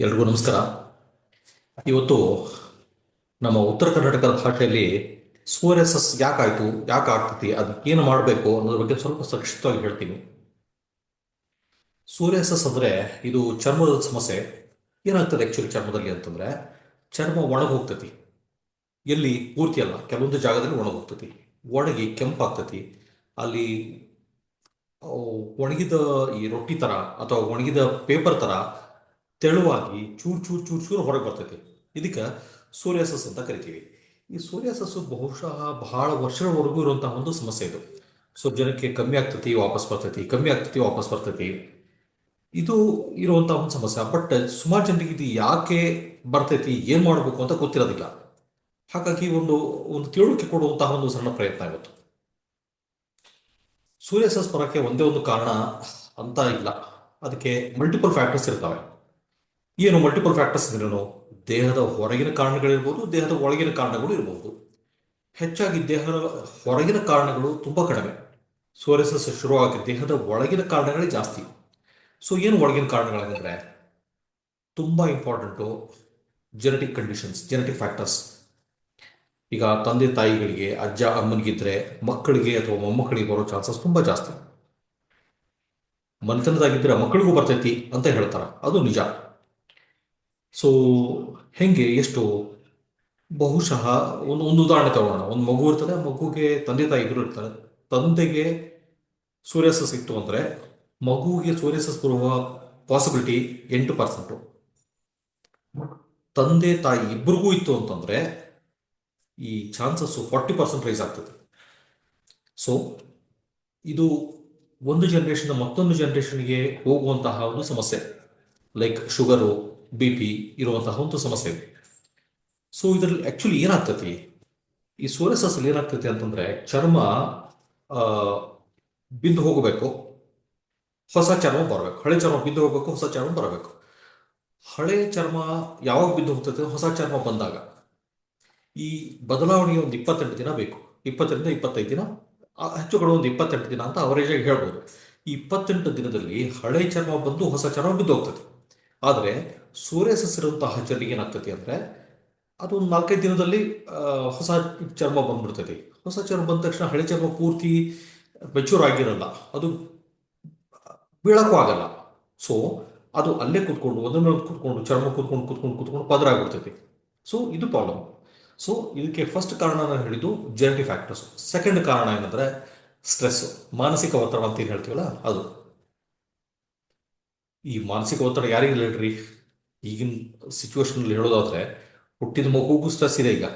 ಎಲ್ರಿಗೂ ನಮಸ್ಕಾರ. ಇವತ್ತು ನಮ್ಮ ಉತ್ತರ ಕರ್ನಾಟಕದ ಭಾಷೆಯಲ್ಲಿ ಸೂರ್ಯಸಸ್ ಯಾಕಾಯ್ತು ಯಾಕೆ ಆಗ್ತತಿ ಅದಕ್ಕೆ ಏನು ಮಾಡಬೇಕು ಅನ್ನೋದ್ರ ಬಗ್ಗೆ ಸ್ವಲ್ಪ ಸಂಕ್ಷಿಪ್ತವಾಗಿ ಹೇಳ್ತೀನಿ. ಸೂರ್ಯಸಸ್ ಅಂದ್ರೆ ಇದು ಚರ್ಮದ ಸಮಸ್ಯೆ. ಏನಾಗ್ತದೆ ಆ್ಯಕ್ಚುಲಿ ಚರ್ಮದಲ್ಲಿ ಅಂತಂದ್ರೆ ಚರ್ಮ ಒಣಗೋಗ್ತತಿ. ಎಲ್ಲಿ? ಪೂರ್ತಿ ಅಲ್ಲ, ಕೆಲವೊಂದು ಜಾಗದಲ್ಲಿ ಒಣಗೋಗ್ತತಿ. ಒಣಗಿ ಕೆಂಪಾಗ್ತತಿ. ಅಲ್ಲಿ ಒಣಗಿದ ಈ ರೊಟ್ಟಿ ತರ ಅಥವಾ ಒಣಗಿದ ಪೇಪರ್ ತರ ತೆಳುವಾಗಿ ಚೂರು ಚೂರು ಚೂರು ಚೂರು ಹೊರಗೆ ಬರ್ತೈತಿ. ಇದಕ್ಕೆ ಸೂರ್ಯಾಸಸ್ ಅಂತ ಕರಿತೀವಿ. ಈ ಸೂರ್ಯಾಸಸ್ಸು ಬಹುಶಃ ಬಹಳ ವರ್ಷಗಳವರೆಗೂ ಇರುವಂತಹ ಒಂದು ಸಮಸ್ಯೆ ಇದು. ಸ್ವಲ್ಪ ಜನಕ್ಕೆ ಕಮ್ಮಿ ಆಗ್ತತಿ, ವಾಪಸ್ ಬರ್ತೈತಿ, ಕಮ್ಮಿ ಆಗ್ತತಿ, ವಾಪಸ್ ಬರ್ತೈತಿ. ಇದು ಇರುವಂತಹ ಒಂದು ಸಮಸ್ಯೆ. ಬಟ್ ಸುಮಾರು ಜನರಿಗೆ ಇದು ಯಾಕೆ ಬರ್ತೈತಿ, ಏನ್ ಮಾಡಬೇಕು ಅಂತ ಗೊತ್ತಿರೋದಿಲ್ಲ. ಹಾಗಾಗಿ ಒಂದು ಒಂದು ತಿಳುವಳಿಕೆ ಕೊಡುವಂತಹ ಒಂದು ಸಣ್ಣ ಪ್ರಯತ್ನ ಇವತ್ತು. ಸೂರ್ಯಾಸಸ್ ಬರೋಕ್ಕೆ ಒಂದೇ ಒಂದು ಕಾರಣ ಅಂತ ಇಲ್ಲ. ಅದಕ್ಕೆ ಮಲ್ಟಿಪಲ್ ಫ್ಯಾಕ್ಟರ್ಸ್ ಇರ್ತವೆ. ಏನು ಮಲ್ಟಿಪಲ್ ಫ್ಯಾಕ್ಟರ್ಸ್ ಅಂದ್ರೇನು ದೇಹದ ಹೊರಗಿನ ಕಾರಣಗಳಿರ್ಬೋದು ದೇಹದ ಒಳಗಿನ ಕಾರಣಗಳು ಇರಬಹುದು ಹೆಚ್ಚಾಗಿ ದೇಹದ ಹೊರಗಿನ ಕಾರಣಗಳು ತುಂಬ ಕಡಿಮೆ. ಸೋರೆಸಸ್ ಶುರುವಾಗಿ ದೇಹದ ಒಳಗಿನ ಕಾರಣಗಳೇ ಜಾಸ್ತಿ. ಸೊ ಏನು ಒಳಗಿನ ಕಾರಣಗಳಾಗಂದ್ರೆ, ತುಂಬ important genetic conditions genetic factors ಈಗ ತಂದೆ ತಾಯಿಗಳಿಗೆ, ಅಜ್ಜ ಅಮ್ಮನಿಗಿದ್ರೆ ಮಕ್ಕಳಿಗೆ ಅಥವಾ ಮೊಮ್ಮಕ್ಕಳಿಗೆ ಬರೋ ಚಾನ್ಸಸ್ ತುಂಬ ಜಾಸ್ತಿ. ಮನೆತನದಾಗಿದ್ದರೆ ಮಕ್ಕಳಿಗೂ ಬರ್ತೈತಿ ಅಂತ ಹೇಳ್ತಾರೆ. ಅದು ನಿಜ. ಸೊ ಹೆಂಗೆ ಎಷ್ಟು ಬಹುಶಃ ಒಂದು ಒಂದು ಉದಾಹರಣೆ ತಗೋಣ ಒಂದು ಮಗು ಇರ್ತದೆ ಆ ಮಗುಗೆ ತಂದೆ ತಾಯಿ ಇಬ್ರು ಇರ್ತಾರೆ. ತಂದೆಗೆ ಸೂರ್ಯಾಸ್ತ ಸಿಕ್ತು ಅಂದ್ರೆ ಮಗುವಿಗೆ ಸೂರ್ಯಾಸ್ತ ಬರುವ ಪಾಸಿಬಿಲಿಟಿ ಎಂಟು ಪರ್ಸೆಂಟು ತಂದೆ ತಾಯಿ ಇಬ್ಬರಿಗೂ ಇತ್ತು ಅಂತಂದ್ರೆ ಈ ಚಾನ್ಸಸ್ ಫಾರ್ಟಿ ಪರ್ಸೆಂಟ್ ರೈಸ್ ಆಗ್ತದೆ. ಸೊ ಇದು ಒಂದು ಜನರೇಷನ್ ಮತ್ತೊಂದು ಜನ್ರೇಷನ್ಗೆ ಹೋಗುವಂತಹ ಒಂದು ಸಮಸ್ಯೆ. ಲೈಕ್ ಶುಗರು ಬಿ ಪಿ ಇರುವಂತಹ ಒಂದು ಸಮಸ್ಯೆ ಇದೆ. ಸೊ ಇದರಲ್ಲಿ ಆಕ್ಚುಲಿ ಏನಾಗ್ತತಿ? ಈ ಸೋರೆಸಸ್ ಏನಾಗ್ತತಿ ಅಂತಂದ್ರೆ, ಚರ್ಮ ಬಿಂದು ಹೋಗಬೇಕು. ಹೊಸ ಚರ್ಮ ಬರಬೇಕು. ಹಳೆ ಚರ್ಮ ಬಿದ್ದು ಹೋಗ್ಬೇಕು, ಹೊಸ ಚರ್ಮ ಬರಬೇಕು. ಹಳೆ ಚರ್ಮ ಯಾವಾಗ ಬಿದ್ದು ಹೋಗ್ತದೆ ಹೊಸ ಚರ್ಮ ಬಂದಾಗ. ಈ ಬದಲಾವಣೆಗೆ ಒಂದು ಇಪ್ಪತ್ತೆಂಟು ದಿನ ಬೇಕು. ಇಪ್ಪತ್ತರಿಂದ ಇಪ್ಪತ್ತೈದು ದಿನ ಹೆಚ್ಚು ಕಡೆ ಒಂದು ಇಪ್ಪತ್ತೆಂಟು ದಿನ ಅಂತ ಅವರೇಜ್ ಆಗಿ ಹೇಳ್ಬೋದು. ಈ ಇಪ್ಪತ್ತೆಂಟು ದಿನದಲ್ಲಿ ಹಳೆ ಚರ್ಮ ಬಂದು ಹೊಸ ಚರ್ಮ ಬಿದ್ದು ಹೋಗ್ತದೆ ಆದರೆ ಸೂರ್ಯಸಸ್ ಸಸಿರುವಂತಹ ಜನರಿಗೆ ಏನಾಗ್ತದೆ ಅಂದ್ರೆ ಅದು ಒಂದು ನಾಲ್ಕೈದು ದಿನದಲ್ಲಿ ಹೊಸ ಚರ್ಮ ಬಂದ್ಬಿಡ್ತೈತಿ ಹೊಸ ಚರ್ಮ ಬಂದ ತಕ್ಷಣ ಹಳೆ ಚರ್ಮ ಪೂರ್ತಿ ಮೆಚೂರ್ ಆಗಿರಲ್ಲ. ಅದು ಬೀಳಕ್ಕೂ ಆಗಲ್ಲ. ಸೊ ಅದು ಅಲ್ಲೇ ಕೂತ್ಕೊಂಡು ಒಂದ್ರ ಮೇಲೆ ಕೂತ್ಕೊಂಡು, ಚರ್ಮ ಕೂತ್ಕೊಂಡು ಕೂತ್ಕೊಂಡು ಕೂತ್ಕೊಂಡು ಪದರ ಆಗ್ಬಿಡ್ತೈತಿ ಸೊ ಇದು ಪ್ರಾಬ್ಲಮ್ ಸೊ ಇದಕ್ಕೆ ಫಸ್ಟ್ ಕಾರಣ ನಾನು ಹೇಳಿದ್ದು ಜೆನೆಟಿಕ್ ಫ್ಯಾಕ್ಟರ್ಸ್ ಸೆಕೆಂಡ್ ಕಾರಣ ಏನಂದ್ರೆ ಸ್ಟ್ರೆಸ್ ಮಾನಸಿಕ ಒತ್ತಡ ಅಂತ ಏನ್ ಹೇಳ್ತೀವಲ್ಲ, ಅದು. ಈ ಮಾನಸಿಕ ಒತ್ತಡ ಯಾರಿಗಿಲ್ಲ ಹೇಳ್ರಿ? ಈಗಿನ ಸಿಚುವೇಶನ್ ಹೇಳೋದಾದ್ರೆ ಹುಟ್ಟಿದ ಮಗುಗೂ ಸ್ಟ್ರೆಸ್ ಇದೆ ಈಗ.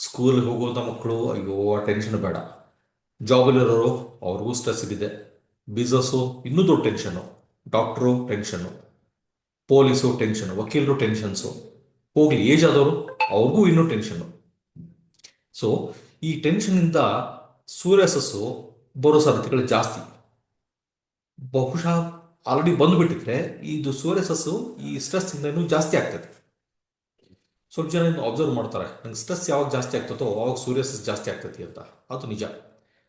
ಸ್ಕೂಲ್ ಹೋಗುವಂತ ಮಕ್ಕಳು, ಅಯ್ಯೋ, ಆ ಟೆನ್ಷನ್ ಬೇಡ. ಜಾಬಲ್ಲಿರೋರು ಅವ್ರಿಗೂ ಸ್ಟ್ರೆಸ್ ಇದೆ ಬಿಸ್ನೆಸ್ಸು ಇನ್ನೂ ದೊಡ್ಡ tension doctor tension police tension ವಕೀಲರು ಟೆನ್ಷನ್ಸು ಹೋಗ್ಲಿ ಏಜ್ ಆದವರು, ಅವ್ರಿಗೂ ಇನ್ನೂ ಟೆನ್ಷನ್ ಸೊ ಈ ಟೆನ್ಷನ್ನಿಂದ ಸೂರ್ಯಾಸಸ್ಸು ಬರೋ ಸಾಧ್ಯತೆಗಳು ಜಾಸ್ತಿ. ಬಹುಶಃ ಆಲ್ರೆಡಿ ಬಂದುಬಿಟ್ಟಿದ್ರೆ ಇದು ಸೂರ್ಯಸಸ್ಸು ಈ ಸ್ಟ್ರೆಸ್ ಇಂದ ಇನ್ನೂ ಜಾಸ್ತಿ ಆಗ್ತದೆ. ಸ್ವಲ್ಪ ಜನ ಅಬ್ಸರ್ವ್ ಮಾಡ್ತಾರೆ. ನಂಗೆ ಸ್ಟ್ರೆಸ್ ಯಾವಾಗ ಜಾಸ್ತಿ ಆಗ್ತದೋ ಅವಾಗ ಸೂರ್ಯಸಸ್ ಜಾಸ್ತಿ ಆಗ್ತೈತಿ ಅಂತ. ಅದು ನಿಜ.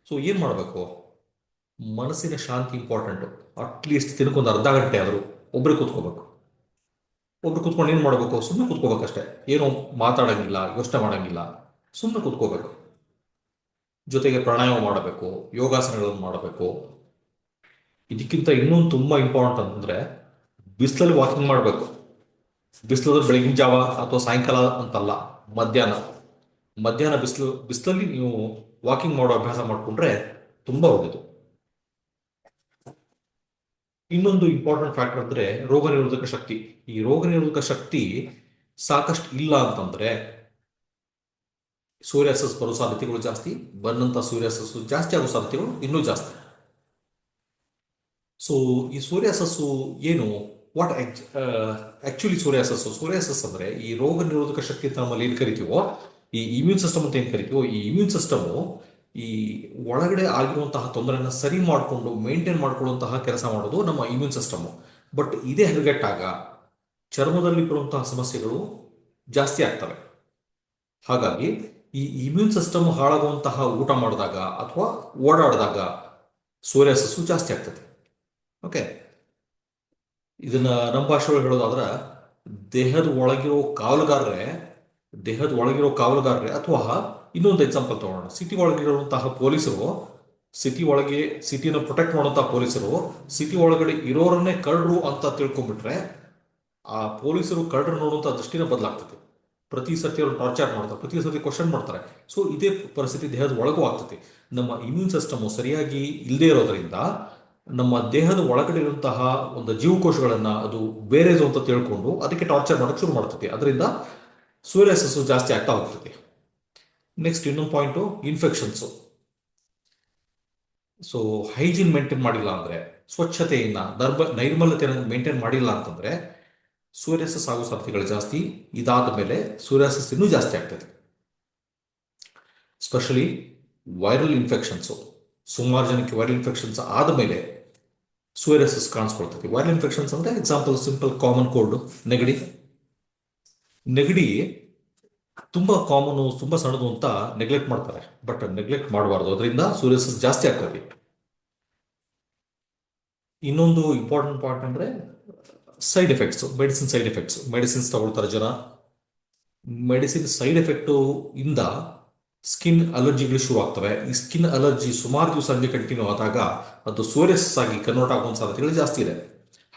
ಸೊ ಏನು ಮಾಡಬೇಕು? ಮನಸ್ಸಿನ ಶಾಂತಿ ಇಂಪಾರ್ಟೆಂಟು ಅಟ್ಲೀಸ್ಟ್ ತಿನ್ಕೊಂಡು ಅರ್ಧ ಗಂಟೆ ಆದರೂ ಒಬ್ಬರು ಕೂತ್ಕೋಬೇಕು. ಒಬ್ರು ಕೂತ್ಕೊಂಡು ಏನು ಮಾಡಬೇಕು? ಸುಮ್ಮನೆ ಕೂತ್ಕೋಬೇಕಷ್ಟೇ ಏನು ಮಾತಾಡೋಂಗಿಲ್ಲ, ಯೋಚನೆ ಮಾಡೋಂಗಿಲ್ಲ. ಸುಮ್ಮನೆ ಕೂತ್ಕೋಬೇಕು. ಜೊತೆಗೆ ಪ್ರಾಣಾಯಾಮ ಮಾಡಬೇಕು, ಯೋಗಾಸನಗಳನ್ನು ಮಾಡಬೇಕು. ಇದಕ್ಕಿಂತ ಇನ್ನೊಂದು ತುಂಬಾ ಇಂಪಾರ್ಟೆಂಟ್ ಅಂತಂದ್ರೆ ಬಿಸಿಲಲ್ಲಿ ವಾಕಿಂಗ್ ಮಾಡಬೇಕು. ಬಿಸಿಲಲ್ಲಿ ಬೆಳಗಿನ ಜಾವ ಅಥವಾ ಸಾಯಂಕಾಲ ಅಂತಲ್ಲ, ಮಧ್ಯಾಹ್ನ. ಮಧ್ಯಾಹ್ನ ಬಿಸಿಲು, ಬಿಸಿಲಲ್ಲಿ ನೀವು ವಾಕಿಂಗ್ ಮಾಡೋ ಅಭ್ಯಾಸ ಮಾಡಿಕೊಂಡ್ರೆ ತುಂಬಾ ಒಳ್ಳೆಯದು ಇನ್ನೊಂದು ಇಂಪಾರ್ಟೆಂಟ್ ಫ್ಯಾಕ್ಟರ್ ಅಂದ್ರೆ ರೋಗ ನಿರೋಧಕ ಶಕ್ತಿ. ಈ ರೋಗ ನಿರೋಧಕ ಶಕ್ತಿ ಸಾಕಷ್ಟು ಇಲ್ಲ ಅಂತಂದ್ರೆ ಸೂರ್ಯಾಸಸ್ ಬರೋ ಸಾಧ್ಯತೆಗಳು ಜಾಸ್ತಿ, ಬಂದಂತ ಸೂರ್ಯಾಸಸ್ ಜಾಸ್ತಿ ಆಗೋ ಸಾಧ್ಯತೆಗಳು ಇನ್ನೂ ಜಾಸ್ತಿ. ಸೊ ಈ ಸೂರ್ಯಾಸಸ್ಸು ಏನು? What actually ಸೂರ್ಯಾಸಸ್ಸು? ಸೂರ್ಯಾಸಸ್ ಅಂದ್ರೆ ಈ ರೋಗ ನಿರೋಧಕ ಶಕ್ತಿ ಅಂತ ನಮ್ಮಲ್ಲಿ ಏನ್ ಕರಿತೀವೋ, ಈ ಇಮ್ಯೂನ್ ಸಿಸ್ಟಮ್ ಅಂತ ಏನ್ ಕರಿತೀವೋ, ಈ ಇಮ್ಯೂನ್ ಸಿಸ್ಟಮ್ ಈ ಒಳಗಡೆ ಆಗಿರುವಂತಹ ತೊಂದರೆನ ಸರಿ ಮಾಡಿಕೊಂಡು ಮೇಂಟೈನ್ ಮಾಡ್ಕೊಳ್ಳುವಂತಹ ಕೆಲಸ ಮಾಡೋದು ನಮ್ಮ ಇಮ್ಯೂನ್ ಸಿಸ್ಟಮ್ ಬಟ್ ಇದೇ ಹದಗೆಟ್ಟಾಗ ಚರ್ಮದಲ್ಲಿ ಬರುವಂತಹ ಸಮಸ್ಯೆಗಳು ಜಾಸ್ತಿ ಆಗ್ತವೆ. ಹಾಗಾಗಿ ಈ ಇಮ್ಯೂನ್ ಸಿಸ್ಟಮ್ ಹಾಳಾಗುವಂತಹ ಊಟ ಮಾಡಿದಾಗ ಅಥವಾ ಓಡಾಡಿದಾಗ ಸೂರ್ಯಾಸಸ್ಸು ಜಾಸ್ತಿ ಆಗ್ತದೆ. ಓಕೆ ಇದನ್ನ ನಮ್ಮ ಭಾಷೆಯೊಳಗೆ ಹೇಳೋದಾದ್ರೆ, ದೇಹದ ಒಳಗಿರೋ ಕಾವಲುಗಾರರೇ, ದೇಹದ ಒಳಗಿರೋ ಕಾವಲುಗಾರರೇ ಅಥವಾ ಇನ್ನೊಂದು ಎಕ್ಸಾಂಪಲ್ ತಗೊಳ್ಳೋಣ ಸಿಟಿ ಒಳಗಿರುವಂತಹ ಪೊಲೀಸರು ಸಿಟಿ ಒಳಗೆ ಸಿಟಿನ ಪ್ರೊಟೆಕ್ಟ್ ಮಾಡುವಂತಹ ಪೊಲೀಸರು ಸಿಟಿ ಒಳಗಡೆ ಇರೋರನ್ನೇ ಕಳ್ಳರು ಅಂತ ತಿಳ್ಕೊಂಡ್ಬಿಟ್ರೆ, ಆ ಪೊಲೀಸರು ಕಳ್ಳರು ನೋಡುವಂತ ದೃಷ್ಟಿನ ಬದಲಾಗ್ತದೆ. ಪ್ರತಿ ಸರ್ತಿ ಅವರು ಟಾರ್ಚರ್ ಮಾಡ್ತಾರೆ, ಪ್ರತಿ ಸರ್ತಿ ಕ್ವಶನ್ ಮಾಡ್ತಾರೆ. ಸೊ ಇದೇ ಪರಿಸ್ಥಿತಿ ದೇಹದ ಒಳಗೂ ಆಗ್ತದೆ. ನಮ್ಮ ಇಮ್ಯೂನ್ ಸಿಸ್ಟಮ್ ಸರಿಯಾಗಿ ಇಲ್ಲದೆ ಇರೋದ್ರಿಂದ ನಮ್ಮ ದೇಹದ ಒಳಗಡೆ ಇರುವಂತಹ ಒಂದು ಜೀವಕೋಶಗಳನ್ನ ಅದು ಬೇರೆದು ಅಂತ ತಿಳ್ಕೊಂಡು ಅದಕ್ಕೆ ಟಾರ್ಚರ್ ಮಾಡಕ್ಕೆ ಶುರು ಮಾಡ್ತೈತಿ. ಅದರಿಂದ ಸೂರ್ಯಾಸಸ್ಸು ಜಾಸ್ತಿ ಆಗ್ತಾ ಹೋಗ್ತೈತಿ. ನೆಕ್ಸ್ಟ್ ಇನ್ನೊಂದು point infections so hygiene maintain ಮಾಡಿಲ್ಲ ಅಂದ್ರೆ, ಸ್ವಚ್ಛತೆಯನ್ನ ನರ್ಮ ನೈರ್ಮಲ್ಯತೆಯನ್ನು ಮೇಂಟೈನ್ ಮಾಡಿಲ್ಲ ಅಂತಂದ್ರೆ ಸೂರ್ಯಾಸಸ್ ಆಗೋ ಸಾಧ್ಯತೆಗಳು ಜಾಸ್ತಿ, ಇದಾದ ಮೇಲೆ ಸೂರ್ಯಾಸಸ್ ಇನ್ನೂ ಜಾಸ್ತಿ ಆಗ್ತದೆ ಸ್ಪೆಷಲಿ ವೈರಲ್ ಇನ್ಫೆಕ್ಷನ್ಸು ಸುಮಾರು ಜನಕ್ಕೆ ವೈರಲ್ ಇನ್ಫೆಕ್ಷನ್ಸ್ ಆದಮೇಲೆ ಸೂರ್ಯಾಸಸ್ ಕಾಣಿಸ್ಕೊಳ್ತೈತಿ ವೈರಲ್ ಇನ್ಫೆಕ್ಷನ್ಸ್ ಅಂದ್ರೆ ಎಕ್ಸಾಂಪಲ್ ಸಿಂಪಲ್ ಕಾಮನ್ ಕೋಲ್ಡ್ ನೆಗಡಿ ನೆಗಡಿ ತುಂಬಾ ಕಾಮನ್ ತುಂಬಾ ಸಣ್ಣದು ಅಂತ ನೆಗ್ಲೆಕ್ಟ್ ಮಾಡ್ತಾರೆ ಬಟ್ ನೆಗ್ಲೆಕ್ಟ್ ಮಾಡಬಾರ್ದು ಅದರಿಂದ ಸೂರ್ಯಾಸಸ್ ಜಾಸ್ತಿ ಆಗ್ತದೆ ಇನ್ನೊಂದು ಇಂಪಾರ್ಟೆಂಟ್ ಪಾಯಿಂಟ್ ಅಂದ್ರೆ side effects medicine side effects medicines ತಗೊಳ್ತಾರೆ ಜನ ಮೆಡಿಸಿನ್ ಸೈಡ್ ಎಫೆಕ್ಟು ಇಂದ ಸ್ಕಿನ್ ಅಲರ್ಜಿಗಳು ಶುರು ಆಗ್ತವೆ. ಈ ಸ್ಕಿನ್ ಅಲರ್ಜಿ ಸುಮಾರು ದಿವಸ ಹಂಗೆ ಕಂಟಿನ್ಯೂ ಆದಾಗ ಅದು ಸೋರಿಯಸ್ ಆಗಿ ಕನ್ವರ್ಟ್ ಆಗುವಂತ ಸಾಧ್ಯತೆಗಳು ಜಾಸ್ತಿ ಇದೆ.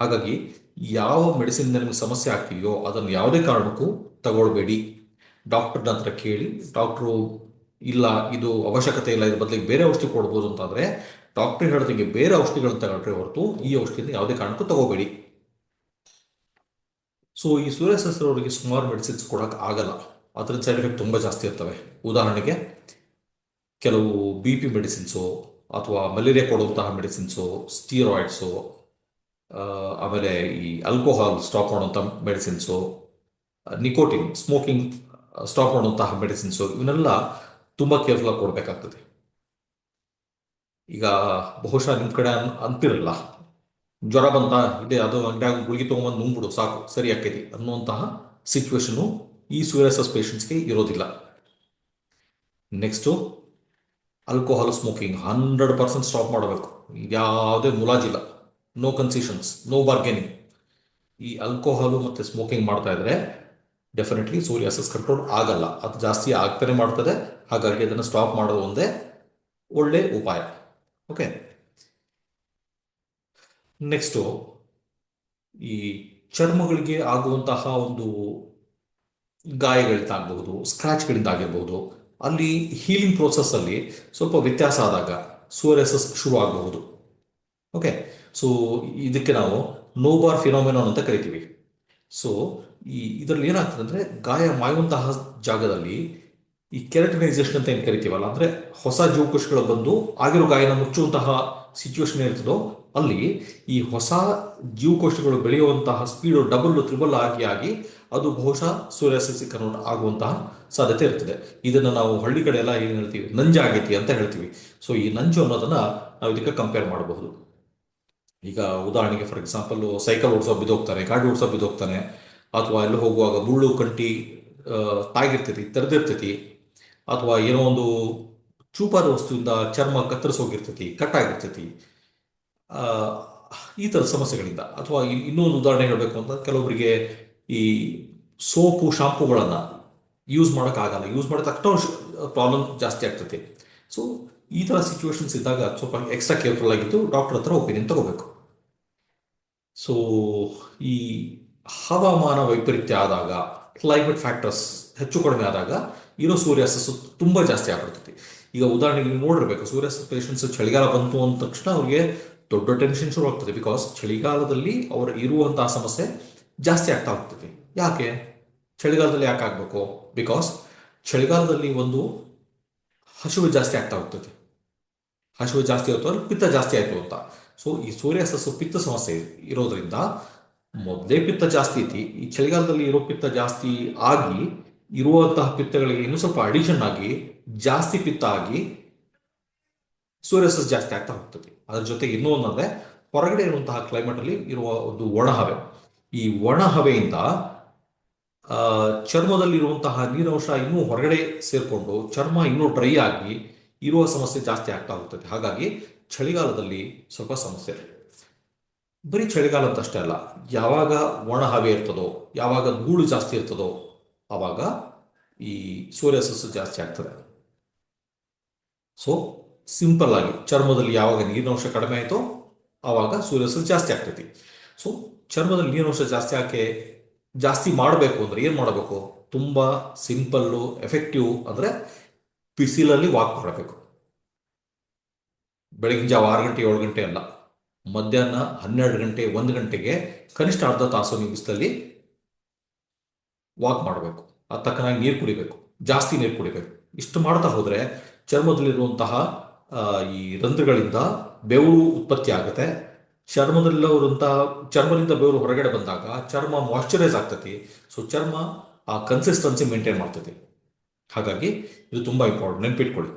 ಹಾಗಾಗಿ ಯಾವ ಮೆಡಿಸಿನ್ ನಿಮಗೆ ಸಮಸ್ಯೆ ಆಗ್ತಿದೆಯೋ ಅದನ್ನು ಯಾವುದೇ ಕಾರಣಕ್ಕೂ ತಗೊಳ್ಬೇಡಿ. ಡಾಕ್ಟರ್ನ ಹತ್ರ ಕೇಳಿ, ಡಾಕ್ಟ್ರು ಇಲ್ಲ, ಇದು ಅವಶ್ಯಕತೆ ಇಲ್ಲ, ಇದ್ರ ಬದಲಿಗೆ ಬೇರೆ ಔಷಧಿ ಕೊಡ್ಬೋದು ಅಂತಂದರೆ ಡಾಕ್ಟರ್ ಹೇಳ್ದಂಗೆ ಬೇರೆ ಔಷಧಿಗಳನ್ನ ತಗೊಂಡ್ರೆ ಹೊರತು ಈ ಔಷಧಿಯಿಂದ ಯಾವುದೇ ಕಾರಣಕ್ಕೂ ತಗೋಬೇಡಿ ಸೊ ಈ ಸೂರ್ಯಸಸ್ರವರಿಗೆ ಸುಮಾರು ಮೆಡಿಸಿನ್ಸ್ ಕೊಡೋಕೆ ಆಗಲ್ಲ. ಅದರಿಂದ ಸೈಡ್ ಎಫೆಕ್ಟ್ ತುಂಬ ಜಾಸ್ತಿ ಇರ್ತವೆ. ಉದಾಹರಣೆಗೆ, ಕೆಲವು ಬಿ ಪಿ ಮೆಡಿಸಿನ್ಸು ಅಥವಾ ಮಲೇರಿಯಾ ಕೊಡುವಂತಹ ಮೆಡಿಸಿನ್ಸು ಸ್ಟೀರಾಯ್ಡ್ಸು ಆಮೇಲೆ ಈ ಆಲ್ಕೋಹಾಲ್ ಸ್ಟಾಪ್ ಮಾಡುವಂಥ ಮೆಡಿಸಿನ್ಸು ನಿಕೋಟಿನ್ ಸ್ಮೋಕಿಂಗ್ ಸ್ಟಾಪ್ ಮಾಡುವಂತಹ ಮೆಡಿಸಿನ್ಸು ಇವನ್ನೆಲ್ಲ ತುಂಬ ಕೇರ್ಫುಲ್ ಕೊಡಬೇಕಾಗ್ತದೆ. ಈಗ ಬಹುಶಃ ನಿಮ್ಮ ಕಡೆ ಅಂತಿರಲ್ಲ. ಜ್ವರ ಬಂತ, ಇದೆ, ಅದು ಅಂಗಡಿಯಾಗ ಗುಳಿಗೆ ತೊಗೊಂಬಂದು ನುಂಗ್ಬಿಡು, ಸಾಕು, ಸರಿ ಆಕೈತಿ ಅನ್ನುವಂತಹ ಸಿಚುವೇಶನು ಈ ಸೂರ್ಯಸಸ್ ಪೇಷಂಟ್ಸ್ಗೆ ಇರೋದಿಲ್ಲ. Next alcohol smoking hundred percent stop ಮಾಡಬೇಕು. ಯಾವುದೇ ಮುಲಾಜಿಲ್ಲ ನೋ ಕನ್ಸಿಷನ್ಸ್ ನೋ ಬಾರ್ಗೇನಿಂಗ್ ಈ ಆಲ್ಕೋಹಾಲು ಮತ್ತು ಸ್ಮೋಕಿಂಗ್ ಮಾಡ್ತಾ ಇದ್ರೆ ಡೆಫಿನೆಟ್ಲಿ ಸೂರ್ಯಾಸಸ್ ಕಂಟ್ರೋಲ್ ಆಗಲ್ಲ. ಅದು ಜಾಸ್ತಿ ಆಗ್ತಾನೆ ಮಾಡ್ತದೆ. ಹಾಗಾಗಿ ಅದನ್ನು ಸ್ಟಾಪ್ ಮಾಡೋದು ಒಂದೇ ಒಳ್ಳೆ ಉಪಾಯ. ಓಕೆ ನೆಕ್ಸ್ಟು ಈ ಚರ್ಮಗಳಿಗೆ ಆಗುವಂತಹ ಒಂದು ಗಾಯಗಳಿಂದ ಆಗಬಹುದು ಸ್ಕ್ರಾಚ್ಗಳಿಂದ ಆಗಿರಬಹುದು ಅಲ್ಲಿ ಹೀಲಿಂಗ್ ಪ್ರೋಸೆಸ್ ಅಲ್ಲಿ ಸ್ವಲ್ಪ ವ್ಯತ್ಯಾಸ ಆದಾಗ ಸೋರೆಸಸ್ ಶುರು ಆಗಬಹುದು ಓಕೆ ಸೊ ಇದಕ್ಕೆ ನಾವು ನೋಬಾರ್ ಫಿನೋಮಿನೋನ್ ಅಂತ ಕರಿತೀವಿ. ಸೊ ಈ ಇದರಲ್ಲಿ ಏನಾಗ್ತದೆ ಅಂದರೆ ಗಾಯ ಮಾಯುವಂತಹ ಜಾಗದಲ್ಲಿ ಈ ಕೆರಟಿನೈಸೇಷನ್ ಅಂತ ಏನು ಕರಿತೀವಲ್ಲ, ಅಂದ್ರೆ ಹೊಸ ಜೀವಕೋಶಗಳು ಬಂದು ಆಗಿರೋ ಗಾಯನ ಮುಚ್ಚುವಂತಹ ಸಿಚುವೇಶನ್ ಇರ್ತದೋ ಅಲ್ಲಿ ಈ ಹೊಸ ಜೀವಕೋಶಗಳು ಬೆಳೆಯುವಂತಹ ಸ್ಪೀಡು ಡಬಲ್ ತ್ರಿಬಲ್ ಆಗಿ ಆಗಿ ಅದು ಬಹುಶಃ ಸೂರ್ಯ ಸಸಿಕರಣ ಆಗುವಂತಹ ಸಾಧ್ಯತೆ ಇರ್ತದೆ ಇದನ್ನು ನಾವು ಹಳ್ಳಿ ಕಡೆ ಎಲ್ಲ ಏನು ಹೇಳ್ತೀವಿ? ನಂಜಾಗೈತಿ ಅಂತ ಹೇಳ್ತೀವಿ. ಸೊ ಈ ನಂಜು ಅನ್ನೋದನ್ನ ನಾವು ಇದಕ್ಕೆ ಕಂಪೇರ್ ಮಾಡಬಹುದು. ಈಗ ಉದಾಹರಣೆಗೆ ಫಾರ್ ಎಕ್ಸಾಂಪಲ್ ಸೈಕಲ್ ಓಡಿಸೋ ಬಿದ್ದೋಗ್ತಾನೆ ಗಾಡಿ ಓಡಿಸೋ ಬಿದ್ದೋಗ್ತಾನೆ, ಅಥವಾ ಎಲ್ಲ ಹೋಗುವಾಗ ಮುಳ್ಳು, ಕಂಟಿ ತಾಗಿರ್ತೈತಿ, ತೆರೆದಿರ್ತೈತಿ, ಅಥವಾ ಏನೋ ಒಂದು ಚೂಪಾದ ವಸ್ತುವಿಂದ ಚರ್ಮ ಕತ್ತರಿಸೋಗಿರ್ತೈತಿ ಕಟ್ಟಾಗಿರ್ತೈತಿ ಈ ಥರದ ಸಮಸ್ಯೆಗಳಿಂದ. ಅಥವಾ ಇನ್ನೊಂದು ಉದಾಹರಣೆ ಹೇಳಬೇಕು ಅಂತ ಕೆಲವೊಬ್ಬರಿಗೆ ಈ ಸೋಪು ಶಾಂಪುಗಳನ್ನು ಯೂಸ್ ಮಾಡೋಕ್ಕಾಗಲ್ಲ. ಯೂಸ್ ಮಾಡಿದ ತಕ್ಷಣ ಪ್ರಾಬ್ಲಮ್ ಜಾಸ್ತಿ ಆಗ್ತೈತಿ ಸೊ ಈ ಥರ ಸಿಚುವೇಶನ್ಸ್ ಇದ್ದಾಗ ಸ್ವಲ್ಪ ಎಕ್ಸ್ಟ್ರಾ ಕೇರ್ಫುಲ್ ಆಗಿದ್ದು ಡಾಕ್ಟರ್ ಹತ್ರ ಒಪಿನಿಯನ್ ತಗೋಬೇಕು. ಸೊ ಈ ಹವಾಮಾನ ವೈಪರೀತ್ಯ ಆದಾಗ ಕ್ಲೈಮೇಟ್ ಫ್ಯಾಕ್ಟರ್ಸ್ ಹೆಚ್ಚು ಕಡಿಮೆ ಆದಾಗ ಇರೋ ಸೂರ್ಯಾಸ್ತಸ್ಸು ತುಂಬ ಜಾಸ್ತಿ ಆಗ್ಬಿಡ್ತೈತಿ ಈಗ ಉದಾಹರಣೆಗೆ ನೀವು ನೋಡಿರ್ಬೇಕು ಸೂರ್ಯಾಸ್ತ ಪೇಷಂಟ್ಸ್ ಚಳಿಗಾಲ ಬಂತು ಅಂದ ತಕ್ಷಣ ಅವ್ರಿಗೆ ದೊಡ್ಡ ಟೆನ್ಷನ್ ಶುರು ಆಗ್ತದೆ ಬಿಕಾಸ್ ಚಳಿಗಾಲದಲ್ಲಿ ಅವರು ಇರುವಂತಹ ಸಮಸ್ಯೆ ಜಾಸ್ತಿ ಆಗ್ತಾ ಹೋಗ್ತದೆ ಯಾಕೆ? ಚಳಿಗಾಲದಲ್ಲಿ ಯಾಕೆ ಆಗಬೇಕು? ಬಿಕಾಸ್ ಚಳಿಗಾಲದಲ್ಲಿ ಒಂದು ಹಸಿವು ಜಾಸ್ತಿ ಆಗ್ತಾ ಹೋಗ್ತದೆ ಹಸಿವು ಜಾಸ್ತಿ ಆಯಿತು ಅಂದ್ರೆ ಪಿತ್ತ ಜಾಸ್ತಿ ಆಯಿತು ಅಂತ. ಸೊ ಈ ಸೂರ್ಯಾಸಸ್ಸು ಪಿತ್ತ ಸಮಸ್ಯೆ ಇರೋದ್ರಿಂದ ಮೊದಲೇ ಪಿತ್ತ ಜಾಸ್ತಿ ಐತಿ. ಈ ಚಳಿಗಾಲದಲ್ಲಿ ಇರೋ ಪಿತ್ತ ಜಾಸ್ತಿ ಆಗಿ ಇರುವಂತಹ ಪಿತ್ತಗಳಿಗೆ ಇನ್ನೂ ಸ್ವಲ್ಪ ಅಡಿಷನ್ ಆಗಿ, ಜಾಸ್ತಿ ಪಿತ್ತ ಆಗಿ ಸೂರ್ಯಾಸ್ತ ಜಾಸ್ತಿ ಆಗ್ತಾ ಹೋಗ್ತದೆ. ಅದ್ರ ಜೊತೆಗೆ ಇನ್ನೂ ಒಂದಂದ್ರೆ ಹೊರಗಡೆ ಇರುವಂತಹ ಕ್ಲೈಮೇಟ್ ಅಲ್ಲಿ ಇರುವ ಒಂದು ಒಣ ಹವೆ. ಈ ಒಣ ಹವೆಯಿಂದ ಚರ್ಮದಲ್ಲಿರುವಂತಹ ನೀರಂಶ ಇನ್ನೂ ಹೊರಗಡೆ ಸೇರಿಕೊಂಡು ಚರ್ಮ ಇನ್ನೂ ಡ್ರೈ ಆಗಿ ಇರುವ ಸಮಸ್ಯೆ ಜಾಸ್ತಿ ಆಗ್ತಾ ಹೋಗ್ತದೆ. ಹಾಗಾಗಿ ಚಳಿಗಾಲದಲ್ಲಿ ಸ್ವಲ್ಪ ಸಮಸ್ಯೆ. ಬರೀ ಚಳಿಗಾಲ ಅಂತ ಅಷ್ಟೇ ಅಲ್ಲ, ಯಾವಾಗ ಒಣ ಹವೆ ಇರ್ತದೋ, ಯಾವಾಗ ಧೂಳು ಜಾಸ್ತಿ ಇರ್ತದೋ ಆವಾಗ ಈ ಸೂರ್ಯಾಸ್ತಸ ಜಾಸ್ತಿ ಆಗ್ತದೆ. ಸೊ ಸಿಂಪಲ್ ಆಗಿ ಚರ್ಮದಲ್ಲಿ ಯಾವಾಗ ನೀರಿನಂಶ ಕಡಿಮೆ ಆಯಿತೋ ಆವಾಗ ಸೂರ್ಯಾಸ್ತಸ ಜಾಸ್ತಿ ಆಗ್ತೈತಿ. ಸೊ ಚರ್ಮದಲ್ಲಿ ನೀರಿನಂಶ ಜಾಸ್ತಿ ಹಾಕಿ, ಜಾಸ್ತಿ ಮಾಡಬೇಕು ಅಂದ್ರೆ ಏನು ಮಾಡಬೇಕು? ತುಂಬ ಸಿಂಪಲ್ಲು, ಎಫೆಕ್ಟಿವ್ ಅಂದರೆ ಬಿಸಿಲಲ್ಲಿ ವಾಕ್ ಮಾಡಬೇಕು. ಬೆಳಗಿನ ಜಾವ ಆರು ಗಂಟೆ, ಏಳು ಗಂಟೆ ಅಲ್ಲ. ಮಧ್ಯಾಹ್ನ ಹನ್ನೆರಡು ಗಂಟೆ, ಒಂದು ಗಂಟೆಗೆ ಕನಿಷ್ಠ ಅರ್ಧ ತಾಸು ನೀವು ವಾಕ್ ಮಾಡಬೇಕು. ಅದು ತಕ್ಕನಾಗಿ ನೀರು ಕುಡಿಬೇಕು. ಜಾಸ್ತಿ ನೀರು ಕುಡಿಬೇಕು. ಇಷ್ಟು ಮಾಡ್ತಾ ಹೋದರೆ ಚರ್ಮದಲ್ಲಿರುವಂತಹ ಈ ರಂಧ್ರಗಳಿಂದ ಬೆವರು ಉತ್ಪತ್ತಿ ಆಗುತ್ತೆ. ಚರ್ಮದಲ್ಲಿರುವಂತಹ, ಚರ್ಮದಿಂದ ಬೆವರು ಹೊರಗಡೆ ಬಂದಾಗ ಚರ್ಮ ಮಾಯಶ್ಚರೈಸ್ ಆಗ್ತತಿ. ಸೊ ಚರ್ಮ ಆ ಕನ್ಸಿಸ್ಟೆನ್ಸಿ ಮೇಂಟೈನ್ ಮಾಡ್ತತಿ. ಹಾಗಾಗಿ ಇದು ತುಂಬಾ ಇಂಪಾರ್ಟೆಂಟ್ ನೆನ್ಪಿಟ್ಕೊಳ್ಳಿ.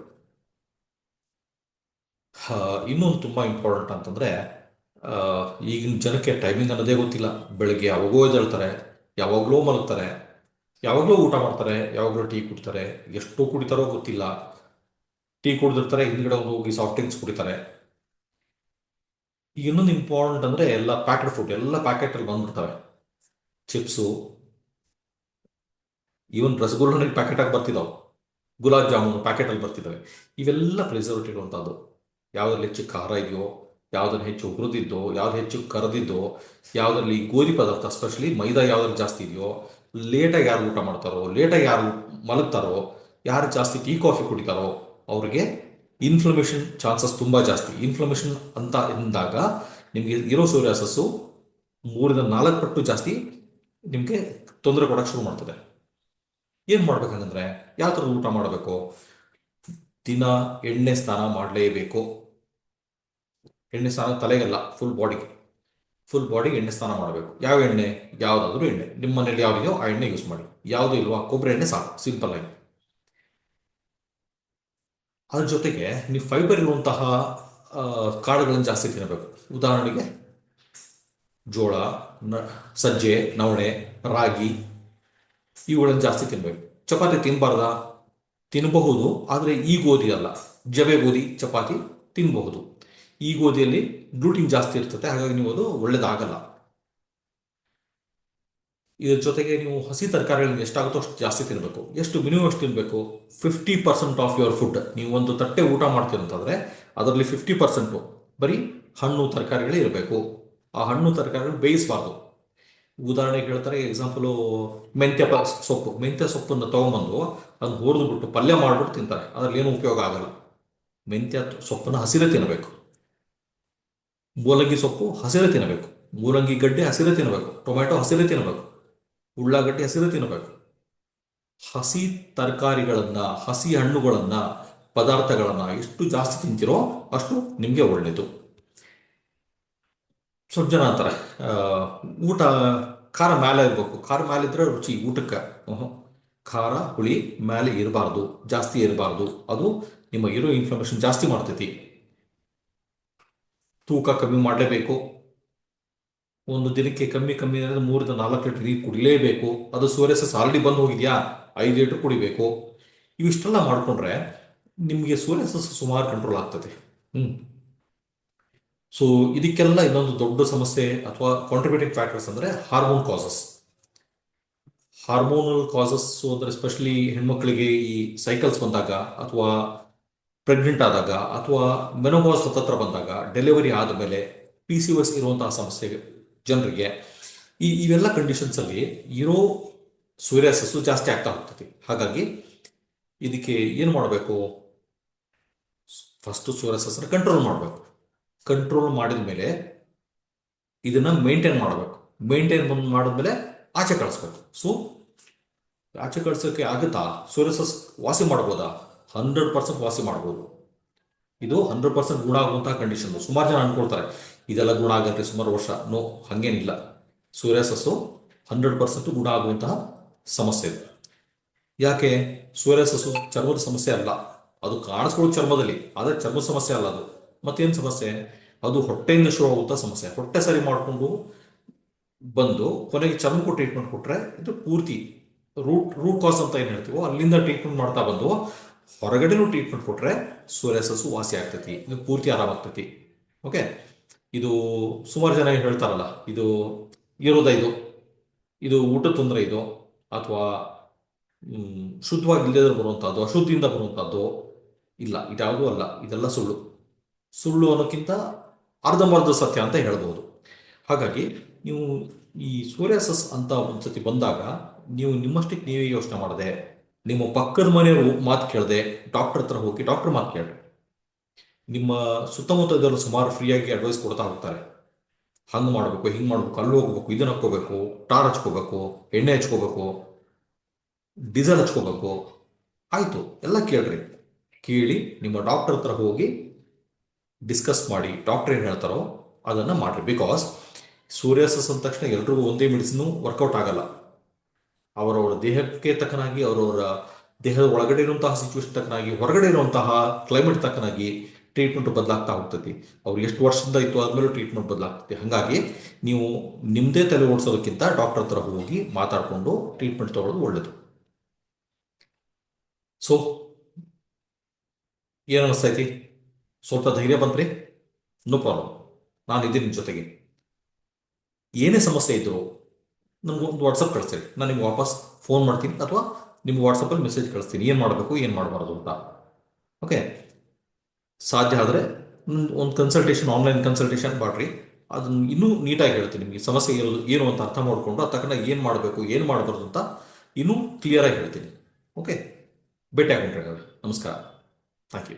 ಇನ್ನೊಂದು ತುಂಬಾ ಇಂಪಾರ್ಟೆಂಟ್ ಅಂತಂದ್ರೆ ಈಗಿನ ಜನಕ್ಕೆ ಟೈಮಿಂಗ್ ಅನ್ನೋದೇ ಗೊತ್ತಿಲ್ಲ. ಬೆಳಗ್ಗೆ ಯಾವಾಗೋ ಎದ್ದೇಳ್ತಾರೆ, ಯಾವಾಗಲೂ ಮಲಗ್ತಾರೆ, ಯಾವಾಗಲೂ ಊಟ ಮಾಡ್ತಾರೆ, ಯಾವಾಗಲೂ ಟೀ ಕುಡಿತಾರೆ, ಎಷ್ಟು ಕುಡಿತಾರೋ ಗೊತ್ತಿಲ್ಲ. ಟೀ ಕುಡಿದಿರ್ತಾರೆ, ಹಿಂದ್ಗಡೆ ಹೋಗಿ ಸಾಫ್ಟ್ ಡ್ರಿಂಕ್ಸ್ ಕುಡಿತಾರೆ. ಇನ್ನೊಂದು ಇಂಪಾರ್ಟೆಂಟ್ ಅಂದ್ರೆ ಎಲ್ಲ ಪ್ಯಾಕೆಟ್ ಫುಡ್ ಎಲ್ಲ ಪ್ಯಾಕೆಟಲ್ಲಿ ಬಂದ್ಬಿಡ್ತವೆ. ಚಿಪ್ಸು ಈವನ್ ರಸಗುಲ್ಲನಿಗೆ ಪ್ಯಾಕೆಟಾಗಿ ಬರ್ತಿದ್ದಾವೆ ಗುಲಾಬ್ ಜಾಮೂನು ಪ್ಯಾಕೆಟಲ್ಲಿ ಬರ್ತಿದ್ದಾವೆ ಇವೆಲ್ಲ ಪ್ರಿಸರ್ವೇಟಿವ್ ಇರುವಂಥದ್ದು ಯಾವ್ದ್ರಲ್ಲಿ ಹೆಚ್ಚು ಖಾರ ಇದೆಯೋ, ಯಾವುದ್ರಲ್ಲಿ ಹೆಚ್ಚು ಹುರಿದಿದ್ದೋ ಯಾವ್ದು ಹೆಚ್ಚು ಕರೆದಿದ್ದೋ, ಯಾವ್ದ್ರಲ್ಲಿ ಗೋಧಿ ಪದಾರ್ಥ ಸ್ಪೆಷಲಿ ಮೈದಾ ಯಾವ್ದ್ರಲ್ಲಿ ಜಾಸ್ತಿ ಇದೆಯೋ ಲೇಟಾಗಿ ಯಾರು ಊಟ ಮಾಡ್ತಾರೋ ಲೇಟಾಗಿ ಯಾರು ಮಲಗ್ತಾರೋ, ಯಾರು ಜಾಸ್ತಿ ಟೀ ಕಾಫಿ ಕುಡಿತಾರೋ, ಅವ್ರಿಗೆ ಇನ್ಫ್ಲಮೇಷನ್ ಚಾನ್ಸಸ್ ತುಂಬ ಜಾಸ್ತಿ. ಇನ್ಫ್ಲಮೇಷನ್ ಅಂತ ಎಂದಾಗ ನಿಮಗೆ ಇರೋ ಸೋರಿಯಾಸಸ್ಸು ಮೂರಿಂದ ನಾಲ್ಕು ಪಟ್ಟು ಜಾಸ್ತಿ ನಿಮಗೆ ತೊಂದರೆ ಕೊಡೋಕೆ ಶುರು ಮಾಡ್ತದೆ. ಏನು ಮಾಡ್ಬೇಕಂದ್ರೆ ಯಾವ ಥರದ ಊಟ ಮಾಡಬೇಕು? ದಿನ ಎಣ್ಣೆ ಸ್ನಾನ ಮಾಡಲೇಬೇಕು. ಎಣ್ಣೆ ಸ್ನಾನ ತಲೆಗೆಲ್ಲ ಫುಲ್ ಬಾಡಿಗೆ ಫುಲ್ ಬಾಡಿಗೆ ಎಣ್ಣೆ ಸ್ನಾನ ಮಾಡಬೇಕು. ಯಾವ ಎಣ್ಣೆ? ಯಾವುದಾದ್ರೂ ಎಣ್ಣೆ. ನಿಮ್ಮ ಮನೇಲಿ ಯಾವ್ದಿದೆಯೋ ಆ ಎಣ್ಣೆ ಯೂಸ್ ಮಾಡಿ. ಯಾವುದು ಇಲ್ವಾ ಕೊಬ್ಬರಿ ಎಣ್ಣೆ ಸಾಕು. ಸಿಂಪಲ್ ಆಗಿ. ಅದ್ರ ಜೊತೆಗೆ ನೀವು ಫೈಬರ್ ಇರುವಂತಹ ಕಾಳುಗಳನ್ನು ಜಾಸ್ತಿ ತಿನ್ನಬೇಕು. ಉದಾಹರಣೆಗೆ ಜೋಳ ಸಜ್ಜೆ, ನವಣೆ, ರಾಗಿ, ಇವುಗಳನ್ನು ಜಾಸ್ತಿ ತಿನ್ನಬೇಕು ಚಪಾತಿ ತಿನ್ನಬಾರ್ದಾ ತಿನ್ನಬಹುದು ಆದರೆ ಈ ಗೋಧಿ ಅಲ್ಲ. ಜವೆ ಗೋಧಿ, ಚಪಾತಿ ತಿನ್ನಬಹುದು ಈ ಗೋಧಿಯಲ್ಲಿ ಗ್ಲೂಟಿನ್ ಜಾಸ್ತಿ ಇರ್ತದೆ, ಹಾಗಾಗಿ ನೀವು ಅದು ಒಳ್ಳೇದಾಗಲ್ಲ. ಇದ್ರ ಜೊತೆಗೆ ನೀವು ಹಸಿ ತರಕಾರಿಗಳನ್ನ ಎಷ್ಟಾಗುತ್ತೋ ಅಷ್ಟು ಜಾಸ್ತಿ ತಿನ್ನಬೇಕು ಎಷ್ಟು ಮಿನಿಮಮ್ ಅಷ್ಟು ತಿನ್ನಬೇಕು fifty percent of your food ನೀವು ಒಂದು ತಟ್ಟೆ ಊಟ ಮಾಡ್ತೀರಂತಂದ್ರೆ ಅದರಲ್ಲಿ ಫಿಫ್ಟಿ ಪರ್ಸೆಂಟು ಬರೀ ಹಣ್ಣು ತರಕಾರಿಗಳೇ ಇರಬೇಕು. ಆ ಹಣ್ಣು ತರಕಾರಿಗಳು ಬೇಯಿಸಬಾರ್ದು. ಉದಾಹರಣೆಗೆ ಹೇಳ್ತಾರೆ ಎಕ್ಸಾಂಪಲು ಮೆಂತ್ಯ ಸೊಪ್ಪು. ಮೆಂತ್ಯ ಸೊಪ್ಪನ್ನು ತೊಗೊಂಬಂದು ಅದನ್ನು ಹುರಿದು ಬಿಟ್ಟು ಪಲ್ಯ ಮಾಡಿಬಿಟ್ಟು ತಿಂತಾರೆ. ಅದರಲ್ಲಿ ಏನು ಉಪಯೋಗ ಆಗಲ್ಲ. ಮೆಂತ್ಯ ಸೊಪ್ಪನ್ನು ಹಸಿರೇ ತಿನ್ನಬೇಕು ಮೂಲಂಗಿ ಸೊಪ್ಪು ಹಸಿರೇ ತಿನ್ನಬೇಕು ಮೂಲಂಗಿ ಗಡ್ಡೆ ಹಸಿರೇ ತಿನ್ನಬೇಕು ಟೊಮೆಟೊ ಹಸಿರೇ ತಿನ್ನಬೇಕು ಉಳ್ಳಾಗಡ್ಡಿ ಹಸಿರು ತಿನ್ನಬೇಕು. ಹಸಿ ತರಕಾರಿಗಳನ್ನ, ಹಸಿ ಹಣ್ಣುಗಳನ್ನ, ಪದಾರ್ಥಗಳನ್ನ ಎಷ್ಟು ಜಾಸ್ತಿ ತಿಂತೀರೋ ಅಷ್ಟು ನಿಮಗೆ ಒಳ್ಳೆಯದು ಸ್ವಲ್ಪ ಜನ ಅಂತಾರೆ ಊಟ ಖಾರ ಮೇಲೆ ಇರಬೇಕು. ಖಾರ ಮೇಲೆ ಇದ್ರೆ ರುಚಿ, ಊಟಕ್ಕೆ. ಖಾರ, ಹುಳಿ ಮೇಲೆ ಇರಬಾರ್ದು, ಜಾಸ್ತಿ ಇರಬಾರ್ದು. ಅದು ನಿಮ್ಮ ಇರೋ ಇನ್ಫಾರ್ಮೇಶನ್ ಜಾಸ್ತಿ ಮಾಡ್ತೈತಿ. ತೂಕ ಕಮ್ಮಿ ಮಾಡಲೇಬೇಕು. ಒಂದು ದಿನಕ್ಕೆ ಕಮ್ಮಿ ಕಮ್ಮಿ ಅಂದರೆ ಮೂರಿಂದ ನಾಲ್ಕು ಲೀಟರ್ ನೀರು ಕುಡಿಲೇಬೇಕು. ಅದು ಸೋರೆಸಸ್ ಆಲ್ರೆಡಿ ಬಂದು ಹೋಗಿದ್ಯಾ? ಐದು ಲೀಟರ್ ಕುಡಿಬೇಕು. ಇವಿಷ್ಟೆಲ್ಲ ಮಾಡಿಕೊಂಡ್ರೆ ನಿಮಗೆ ಸೋರೆಸಸ್ ಸುಮಾರು ಕಂಟ್ರೋಲ್ ಆಗ್ತದೆ. ಹ್ಞೂ ಸೊ ಇದಕ್ಕೆಲ್ಲ ಇನ್ನೊಂದು ದೊಡ್ಡ ಸಮಸ್ಯೆ ಅಥವಾ ಕಾಂಟ್ರಿಬ್ಯೂಟಿಂಗ್ ಫ್ಯಾಕ್ಟರ್ಸ್ ಅಂದರೆ ಹಾರ್ಮೋನ್ ಕಾಸಸ್ ಹಾರ್ಮೋನಲ್ ಕಾಸಸ್ ಅಂದರೆ ಸ್ಪೆಷಲಿ ಹೆಣ್ಮಕ್ಳಿಗೆ ಈ ಸೈಕಲ್ಸ್ ಬಂದಾಗ ಅಥವಾ ಪ್ರೆಗ್ನೆಂಟ್ ಆದಾಗ ಅಥವಾ ಮೆನೋಪಾಸ್ ಹತ್ತತ್ರ ಬಂದಾಗ ಡೆಲಿವರಿ ಆದ ಮೇಲೆ ಪಿ ಸಿ ಎಸ್ ಇರುವಂತಹ ಸಮಸ್ಯೆ ಜನರಿಗೆ ಈ ಇವೆಲ್ಲ ಕಂಡೀಷನ್ಸ್ ಅಲ್ಲಿ ಇರೋ ಸೂರ್ಯಾಸಸ್ಸು ಜಾಸ್ತಿ ಆಗ್ತಾ ಹೋಗ್ತದೆ. ಹಾಗಾಗಿ ಇದಕ್ಕೆ ಏನು ಮಾಡಬೇಕು? ಫಸ್ಟ್ ಸೂರ್ಯಾಸಸ್ನ ಕಂಟ್ರೋಲ್ ಮಾಡಬೇಕು. ಕಂಟ್ರೋಲ್ ಮಾಡಿದ ಮೇಲೆ ಇದನ್ನ ಮೇಂಟೈನ್ ಮಾಡಬೇಕು. ಮೇಂಟೈನ್ ಬಂದು ಮಾಡಿದ್ಮೇಲೆ ಆಚೆ ಕಳಿಸ್ಬೇಕು. ಸೊ ಆಚೆ ಕಳ್ಸೋಕ್ಕೆ ಆಗುತ್ತಾ? ಸೂರ್ಯಸಸ್ ವಾಸಿ ಮಾಡ್ಬೋದಾ? ಹಂಡ್ರೆಡ್ ಪರ್ಸೆಂಟ್ ವಾಸಿ ಮಾಡ್ಬೋದು. ಇದು ಹಂಡ್ರೆಡ್ ಪರ್ಸೆಂಟ್ ಗುಣ ಆಗುವಂತಹ ಕಂಡೀಷನ್ ಸುಮಾರು ಜನ ಅನ್ಕೊಳ್ತಾರೆ. ಇದೆಲ್ಲ ಗುಣ ಆಗತ್ತೆ ಸುಮಾರು ವರ್ಷ. ನೋ ಹಂಗೇನಿಲ್ಲ. ಸೂರ್ಯಾಸಸ್ಸು ಹಂಡ್ರೆಡ್ ಪರ್ಸೆಂಟ್ ಗುಣ ಆಗುವಂತಹ ಸಮಸ್ಯೆ ಇದೆ. ಯಾಕೆ? ಸೂರ್ಯಾಸಸ್ಸು ಚರ್ಮದ ಸಮಸ್ಯೆ ಅಲ್ಲ. ಅದು ಕಾಣಿಸ್ಕೊಳ್ಳೋ ಚರ್ಮದಲ್ಲಿ, ಆದರೆ ಚರ್ಮದ ಸಮಸ್ಯೆ ಅಲ್ಲ ಅದು. ಮತ್ತೇನು ಸಮಸ್ಯೆ? ಅದು ಹೊಟ್ಟೆಯಿಂದ ಶುರು ಆಗುವಂಥ ಸಮಸ್ಯೆ. ಹೊಟ್ಟೆ ಸರಿ ಮಾಡಿಕೊಂಡು ಬಂದು ಕೊನೆಗೆ ಚರ್ಮಕ್ಕೂ ಟ್ರೀಟ್ಮೆಂಟ್ ಕೊಟ್ಟರೆ ಇದು ಪೂರ್ತಿ ರೂಟ್ ರೂಟ್ ಕಾಸ್ ಅಂತ ಏನು ಹೇಳ್ತೀವೋ, ಅಲ್ಲಿಂದ ಟ್ರೀಟ್ಮೆಂಟ್ ಮಾಡ್ತಾ ಬಂದು ಹೊರಗಡೆನೂ ಟ್ರೀಟ್ಮೆಂಟ್ ಕೊಟ್ಟರೆ ಸಸ್ಸು ವಾಸಿ ಆಗ್ತೈತಿ. ಇದು ಪೂರ್ತಿ ಆರಾಮಾಗ್ತೈತಿ. ಓಕೆ ಇದು ಸುಮಾರು ಜನ ಹೇಳ್ತಾರಲ್ಲ, ಇದು ಇರೋದ ಇದು ಇದು ಊಟ ತೊಂದರೆ ಇದು, ಅಥವಾ ಶುದ್ಧವಾಗಿ ಬರುವಂಥದ್ದು ಅಶುದ್ಧಿಯಿಂದ ಬರುವಂಥದ್ದು ಇಲ್ಲ, ಇದ್ಯಾವುದೂ ಅಲ್ಲ, ಇದೆಲ್ಲ ಸುಳ್ಳು. ಸುಳ್ಳು ಅನ್ನೋಕ್ಕಿಂತ ಅರ್ಧಂಬರ್ಧ ಸತ್ಯ ಅಂತ ಹೇಳ್ಬೋದು. ಹಾಗಾಗಿ ನೀವು ಈ ಸೂರ್ಯಾಸಸ್ ಅಂತ ಒಂದ್ಸತಿ ಬಂದಾಗ ನೀವು ನಿಮ್ಮಷ್ಟಕ್ಕೆ ನೀವೇ ಯೋಚನೆ ಮಾಡದೆ, ನಿಮ್ಮ ಪಕ್ಕದ ಮನೆಯವರು ಮಾತು ಕೇಳದೆ ಡಾಕ್ಟರ್ ಹತ್ರ ಹೋಗಿ ಡಾಕ್ಟರ್ ಮಾತು ಕೇಳ್ರಿ. ನಿಮ್ಮ ಸುತ್ತಮುತ್ತ ಇದ್ದವರು ಸುಮಾರು ಫ್ರೀಯಾಗಿ ಅಡ್ವೈಸ್ ಕೊಡ್ತಾ ಹೋಗ್ತಾರೆ. ಹಂಗೆ ಮಾಡಬೇಕು, ಹಿಂಗೆ ಮಾಡಬೇಕು, ಅಲ್ಲಿ ಹೋಗ್ಬೇಕು ಇದನ್ನ ಹಾಕ್ಕೋಬೇಕು, ಟಾರ್ ಹಚ್ಕೋಬೇಕು, ಎಣ್ಣೆ ಹಚ್ಕೋಬೇಕು, ಡೀಸೆಲ್ ಹಚ್ಕೋಬೇಕು. ಆಯಿತು, ಎಲ್ಲ ಕೇಳ್ರಿ. ಕೇಳಿ ನಿಮ್ಮ ಡಾಕ್ಟರ್ ಹತ್ರ ಹೋಗಿ ಡಿಸ್ಕಸ್ ಮಾಡಿ ಡಾಕ್ಟರ್ ಏನು ಹೇಳ್ತಾರೋ ಅದನ್ನು ಮಾಡಿರಿ. ಬಿಕಾಸ್ ಸೂರ್ಯಾಸ್ತ ಅಂದ ತಕ್ಷಣ ಎಲ್ರಿಗೂ ಒಂದೇ ಮೆಡಿಸಿನು ವರ್ಕೌಟ್ ಆಗಲ್ಲ. ಅವರವರ ದೇಹಕ್ಕೆ ತಕ್ಕನಾಗಿ ಅವರವರ ದೇಹದ ಒಳಗಡೆ ಇರುವಂತಹ ಸಿಚುವೇಶನ್ ತಕ್ಕನಾಗಿ, ಹೊರಗಡೆ ಇರುವಂತಹ ಕ್ಲೈಮೇಟ್ ತಕ್ಕನಾಗಿ ಟ್ರೀಟ್ಮೆಂಟ್ ಬದಲಾಗ್ತಾ ಹೋಗ್ತೈತಿ ಅವ್ರು ಎಷ್ಟು ವರ್ಷದಿಂದ ಇತ್ತು ಆದಮೇಲೆ ಟ್ರೀಟ್ಮೆಂಟ್ ಬದಲಾಗ್ತೈತಿ ಹಾಗಾಗಿ ನೀವು ನಿಮ್ಮದೇ ತಲೆ ಓಡಿಸೋದಕ್ಕಿಂತ ಡಾಕ್ಟರ್ ಹತ್ರ ಹೋಗಿ ಮಾತಾಡಿಕೊಂಡು ಟ್ರೀಟ್ಮೆಂಟ್ ತಗೊಳ್ಳೋದು ಒಳ್ಳೇದು. ಸೊ ಏನು ಅನಿಸ್ತೈತಿ ಸ್ವಲ್ಪ ಧೈರ್ಯ ಬಂದ್ರಿ? ನೋ ಪ್ರಾಬ್ಲಮ್ ನಾನು ಇದ್ದೀನಿ ನಿಮ್ಮ ಜೊತೆಗೆ. ಏನೇ ಸಮಸ್ಯೆ ಇದ್ರು ನನಗೆ ಒಂದು ವಾಟ್ಸಪ್ ಕಳಿಸ್ತೀನಿ ನಾನು ನಿಮ್ಗೆ ವಾಪಸ್ ಫೋನ್ ಮಾಡ್ತೀನಿ ಅಥವಾ ನಿಮ್ಗೆ ವಾಟ್ಸಪ್ಪಲ್ಲಿ ಮೆಸೇಜ್ ಕಳಿಸ್ತೀನಿ. ಏನು ಮಾಡಬೇಕು, ಏನು ಮಾಡಬಾರ್ದು ಅಂತ. ಓಕೆ ಸಾಧ್ಯ ಆದರೆ ಒಂದು ಕನ್ಸಲ್ಟೇಷನ್ ಆನ್ಲೈನ್ ಕನ್ಸಲ್ಟೇಷನ್ ಮಾಡ್ರಿ. ಅದನ್ನು ಇನ್ನೂ ನೀಟಾಗಿ ಹೇಳ್ತೀನಿ ನಿಮಗೆ. ಸಮಸ್ಯೆ ಏನು ಅಂತ ಅರ್ಥ ಮಾಡಿಕೊಂಡು ಆ ತಕ್ಕನ ಏನು ಮಾಡಬೇಕು, ಏನು ಮಾಡಬಾರ್ದು ಅಂತ ಇನ್ನೂ ಕ್ಲಿಯರಾಗಿ ಹೇಳ್ತೀನಿ. ಓಕೆ ಭೇಟಿ ಹಾಕೊಂಡ್ರೆ ನಮಸ್ಕಾರ. Thank you